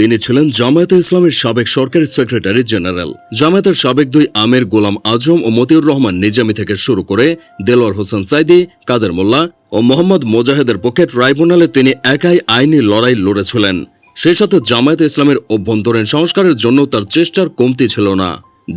তিনি ছিলেন জামায়াতে ইসলামের সাবেক সরকারি সেক্রেটারি জেনারেল। জামায়াতের সাবেক দুই আমের গোলাম আজম ও মতিউর রহমান নিজামী থেকে শুরু করে দেলোয়ার হোসেন সাইদি, কাদের মোল্লা ও মোহাম্মদ মোজাহেদের পক্ষে ট্রাইব্যুনালে তিনি একাই আইনি লড়াই লড়েছিলেন। সেই সাথে জামায়াতে ইসলামের অভ্যন্তরীণ সংস্কারের জন্য তার চেষ্টার কমতি ছিল না।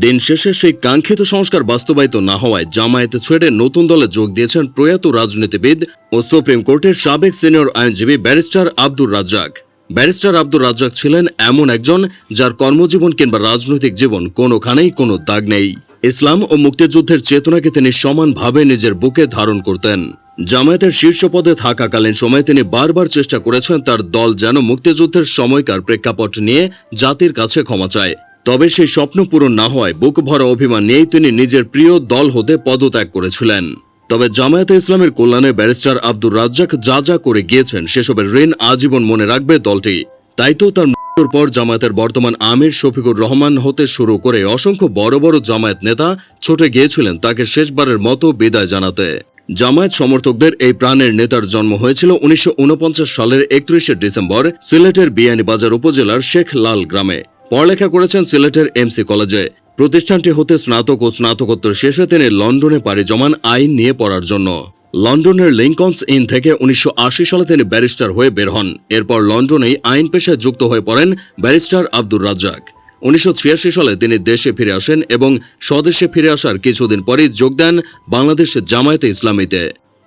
দিন শেষে সেই কাঙ্ক্ষিত সংস্কার বাস্তবায়িত না হওয়ায় জামায়াতে ছেড়ে নতুন দলে যোগ দিয়েছেন প্রয়াত রাজনীতিবিদ ও সুপ্রিম কোর্টের সাবেক সিনিয়র আইনজীবী ব্যারিস্টার আব্দুর রাজ্জাক। ব্যারিস্টার আব্দুর রাজ্জাক ছিলেন এমন একজন যার কর্মজীবন কিংবা রাজনৈতিক জীবন কোনোখানেই কোনো দাগ নেই। ইসলাম ও মুক্তিযুদ্ধের চেতনাকে তিনি সমানভাবে নিজের বুকে ধারণ করতেন। জামায়াতের শীর্ষ পদে থাকাকালীন সময়ে তিনি বারবার চেষ্টা করেছেন তার দল যেন মুক্তিযুদ্ধের সময়কার প্রেক্ষাপট নিয়ে জাতির কাছে ক্ষমা চায়। তবে সেই স্বপ্ন পূরণ না হওয়ায় বুক ভরা অভিমান নিয়েই তিনি নিজের প্রিয় দল হতে পদত্যাগ করেছিলেন। তবে জামায়াতে ইসলামের কল্যাণে ব্যারিস্টার আব্দুর রাজ্জাক যা যা করে গিয়েছেন, সেসবের ঋণ আজীবন মনে রাখবে দলটি। তাই তো তার মৃত্যুর পর জামায়াতের বর্তমান আমির শফিকুর রহমান হতে শুরু করে অসংখ্য বড় বড় জামায়াত নেতা ছুটে গিয়েছিলেন তাকে শেষবারের মতো বিদায় জানাতে। জামায়াত সমর্থকদের এই প্রাণের নেতার জন্ম হয়েছিল উনিশশো ঊনপঞ্চাশ সালের একত্রিশে ডিসেম্বর সিলেটের বিয়ানীবাজার উপজেলার শেখ লাল গ্রামে। পড়ালেখা করেছেন সিলেটের এমসি কলেজে। প্রতিষ্ঠানটি হতে স্নাতক ও স্নাতকোত্তর শেষে তিনি লন্ডনে পাড়ি জমান আইন নিয়ে পড়ার জন্য। লন্ডনের লিঙ্কনস ইন থেকে উনিশশো আশি সালে তিনি ব্যারিস্টার হয়ে বের হন। এরপর লন্ডনেই আইন পেশায় যুক্ত হয়ে পড়েন ব্যারিস্টার আব্দুর রাজ্জাক। উনিশশো ছিয়াশি সালে তিনি দেশে ফিরে আসেন এবং স্বদেশে ফিরে আসার কিছুদিন পরেই যোগ দেন বাংলাদেশ জামায়াতে ইসলামীতে।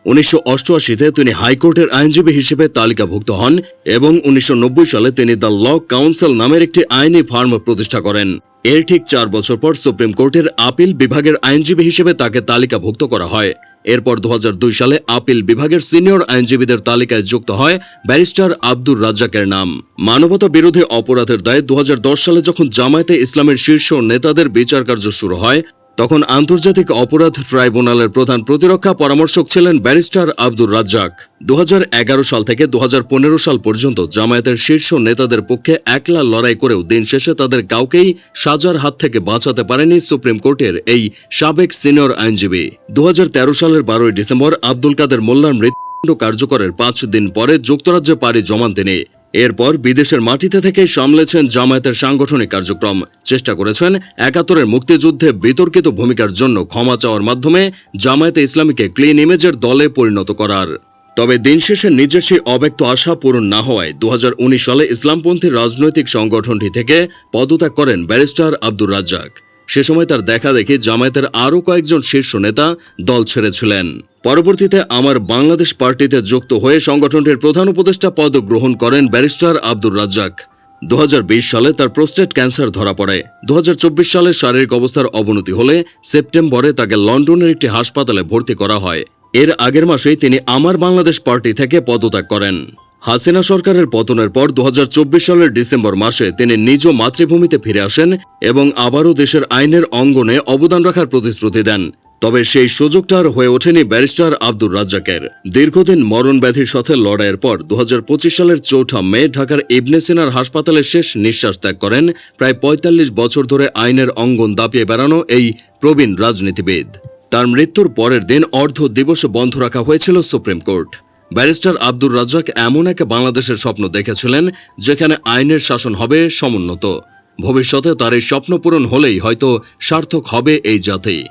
উনিশশো অষ্টআশিতে তিনি হাইকোর্টের আইনজীবী হিসেবে তালিকাভুক্ত হন এবং উনিশশো নব্বই সালে তিনি দ্য ল কাউন্সিল নামের একটি আইনি ফার্ম প্রতিষ্ঠা করেন। এর ঠিক চার বছর পর সুপ্রিম কোর্টের আপিল বিভাগের আইনজীবী হিসেবে তাকে তালিকাভুক্ত করা হয়। এরপর দুহাজার দুই সালে আপিল বিভাগের সিনিয়র আইনজীবীদের তালিকায় যুক্ত হয় ব্যারিস্টার আব্দুর রাজ্জাকের নাম। মানবতা বিরোধী অপরাধের দায়ে দু হাজার দশ সালে যখন জামায়াতে ইসলামের শীর্ষ নেতাদের বিচার কার্য শুরু হয় তখন আন্তর্জাতিক অপরাধ ট্রাইব্যুনালের প্রধান প্রতিরক্ষা পরামর্শক ছিলেন ব্যারিস্টার আব্দুর রাজ্জাক। দুহাজার এগারো সাল থেকে দুহাজার পনেরো সাল পর্যন্ত জামায়াতের শীর্ষ নেতাদের পক্ষে একলা লড়াই করেও দিন শেষে তাদের কাউকেই সাজার হাত থেকে বাঁচাতে পারেনি সুপ্রিম কোর্টের এই সাবেক সিনিয়র আইনজীবী। দু হাজার তেরো সালের বারোই ডিসেম্বর আব্দুল কাদের মোল্লার মৃত্যু কার্যকরের পাঁচ দিন পরে যুক্তরাজ্যে পাড়ি জমান তিনি। এরপর বিদেশের মাটিতে থেকে সামলেছেন জামায়াতের সাংগঠনিক কার্যক্রম। চেষ্টা করেছেন একাত্তরের মুক্তিযুদ্ধে বিতর্কিত ভূমিকার জন্য ক্ষমা চাওয়ার মাধ্যমে জামায়াতে ইসলামীকে ক্লিন ইমেজের দলে পরিণত করার। তবে দিন শেষে নিজের সেই অব্যক্ত আশা পূরণ না হওয়ায় দু হাজার উনিশ সালে ইসলামপন্থী রাজনৈতিক সংগঠনটি থেকে পদত্যাগ করেন ব্যারিস্টার আব্দুর রাজ্জাক। সে সময় তার দেখা দেখি জামায়াতের আরও কয়েকজন শীর্ষ নেতা দল ছেড়েছিলেন। পরবর্তীতে আমার বাংলাদেশ পার্টিতে যুক্ত হয়ে সংগঠনটির প্রধান উপদেষ্টা পদ গ্রহণ করেন ব্যারিস্টার আব্দুর রাজ্জাক। দুহাজার বিশ সালে তার প্রোস্টেট ক্যান্সার ধরা পড়ে। দু সালে শারীরিক অবস্থার অবনতি হলে সেপ্টেম্বরে তাকে লন্ডনের একটি হাসপাতালে ভর্তি করা হয়। এর আগের মাসেই তিনি আমার বাংলাদেশ পার্টি থেকে পদত্যাগ করেন। হাসিনা সরকারের পতনের পর দুহাজার চব্বিশ সালের ডিসেম্বর মাসে তিনি নিজ মাতৃভূমিতে ফিরে আসেন এবং আবারও দেশের আইনের অঙ্গনে অবদান রাখার প্রতিশ্রুতি দেন। তবে সেই সুযোগটা আর হয়ে ওঠেনি ব্যারিস্টার আব্দুর রাজ্জাকের। দীর্ঘদিন মরণ ব্যাধির সাথে লড়াইয়ের পর দু হাজার পঁচিশ সালের চৌঠা মে ঢাকার ইবনে সিনার হাসপাতালে শেষ নিঃশ্বাস ত্যাগ করেন প্রায় ৪৫ বছর ধরে আইনের অঙ্গন দাপিয়ে বেড়ানো এই প্রবীণ রাজনীতিবিদ। তার মৃত্যুর পরের দিন অর্ধ দিবস বন্ধ রাখা হয়েছিল supreme court. Barrister Abdur Razzaq এমন এক বাংলাদেশের স্বপ্ন দেখেছিলেন, যেখানে আইনের শাসন হবে সমুন্নত। ভবিষ্যতে তার এই স্বপ্ন পূরণ হলেই হয়তো সার্থক হবে এই জাতি।